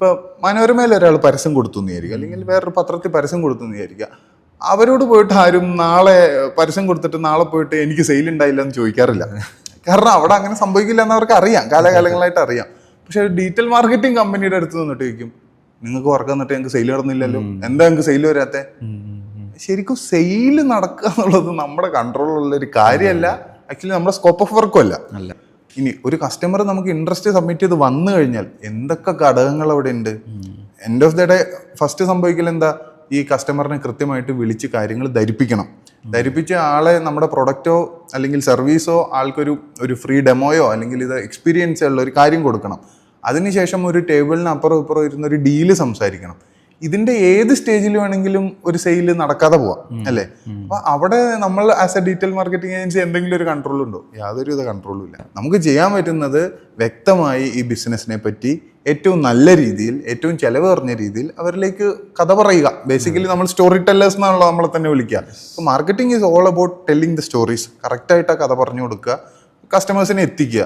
ഇപ്പൊ മനോരമയിൽ ഒരാൾ പരസ്യം കൊടുത്തു എന്ന് വിചാരിക്കുക അല്ലെങ്കിൽ വേറൊരു പത്രത്തിൽ പരസ്യം കൊടുത്തു എന്ന് വിചാരിക്കുക അവരോട് പോയിട്ട് ആരും നാളെ പരസ്യം കൊടുത്തിട്ട് നാളെ പോയിട്ട് എനിക്ക് സെയിൽ ഉണ്ടായില്ല എന്ന് ചോദിക്കാറില്ല. കാരണം അവിടെ അങ്ങനെ സംഭവിക്കില്ല എന്ന് അവർക്ക് അറിയാം. കാലകാലങ്ങളായിട്ട് അറിയാം. പക്ഷെ ഡീറ്റെയിൽ മാർക്കറ്റിംഗ് കമ്പനിയുടെ അടുത്ത് നിന്നിട്ട് ചോദിക്കും നിങ്ങൾക്ക് വർക്ക് തന്നിട്ട് ഞങ്ങൾക്ക് സെയിൽ നടന്നില്ലല്ലോ? എന്താ ഞങ്ങൾക്ക് സെയിൽ വരാത്തെ? ശരിക്കും സെയിൽ നടക്കുക എന്നുള്ളത് നമ്മുടെ കൺട്രോളിലുള്ള ഒരു കാര്യമല്ല. ആക്ച്വലി നമ്മുടെ സ്കോപ്പ് ഓഫ് വർക്കും അല്ല. അല്ല. ഇനി ഒരു കസ്റ്റമർ നമുക്ക് ഇൻട്രസ്റ്റ് സബ്മിറ്റ് ചെയ്ത് വന്നു കഴിഞ്ഞാൽ എന്തൊക്കെ ഘടകങ്ങൾ അവിടെ ഉണ്ട്? End of the day first സംഭവിക്കൽ എന്താ? ഈ കസ്റ്റമറിനെ കൃത്യമായിട്ട് വിളിച്ച് കാര്യങ്ങൾ ധരിപ്പിക്കണം. ധരിപ്പിച്ച ആളെ നമ്മുടെ പ്രൊഡക്റ്റോ അല്ലെങ്കിൽ സർവീസോ ആൾക്കൊരു ഒരു ഫ്രീ ഡെമോയോ അല്ലെങ്കിൽ ഇത് എക്സ്പീരിയൻസ് ഉള്ള ഒരു കാര്യം കൊടുക്കണം. അതിനുശേഷം ഒരു ടേബിളിന് അപ്പുറം ഇപ്പുറം ഇരുന്ന് ഒരു ഡീൽ സംസാരിക്കണം. ഇതിന്റെ ഏത് സ്റ്റേജിൽ വേണമെങ്കിലും ഒരു സെയിൽ നടക്കാതെ പോവാം അല്ലേ? അപ്പൊ അവിടെ നമ്മൾ as a detail marketing agency എന്തെങ്കിലും ഒരു കൺട്രോൾ ഉണ്ടോ? യാതൊരു വിധ കൺട്രോളും ഇല്ല. നമുക്ക് ചെയ്യാൻ പറ്റുന്നത് വ്യക്തമായി ഈ ബിസിനസ്സിനെ പറ്റി ഏറ്റവും നല്ല രീതിയിൽ ഏറ്റവും ചെലവ് കുറഞ്ഞ രീതിയിൽ അവരിലേക്ക് കഥ പറയുക. ബേസിക്കലി നമ്മൾ സ്റ്റോറി ടെല്ലേഴ്സ് എന്നാണല്ലോ നമ്മളെ തന്നെ വിളിക്കുക. അപ്പോൾ marketing is all about telling the stories കറക്റ്റായിട്ട് ആ കഥ പറഞ്ഞു കൊടുക്കുക. കസ്റ്റമേഴ്സിനെ എത്തിക്കുക.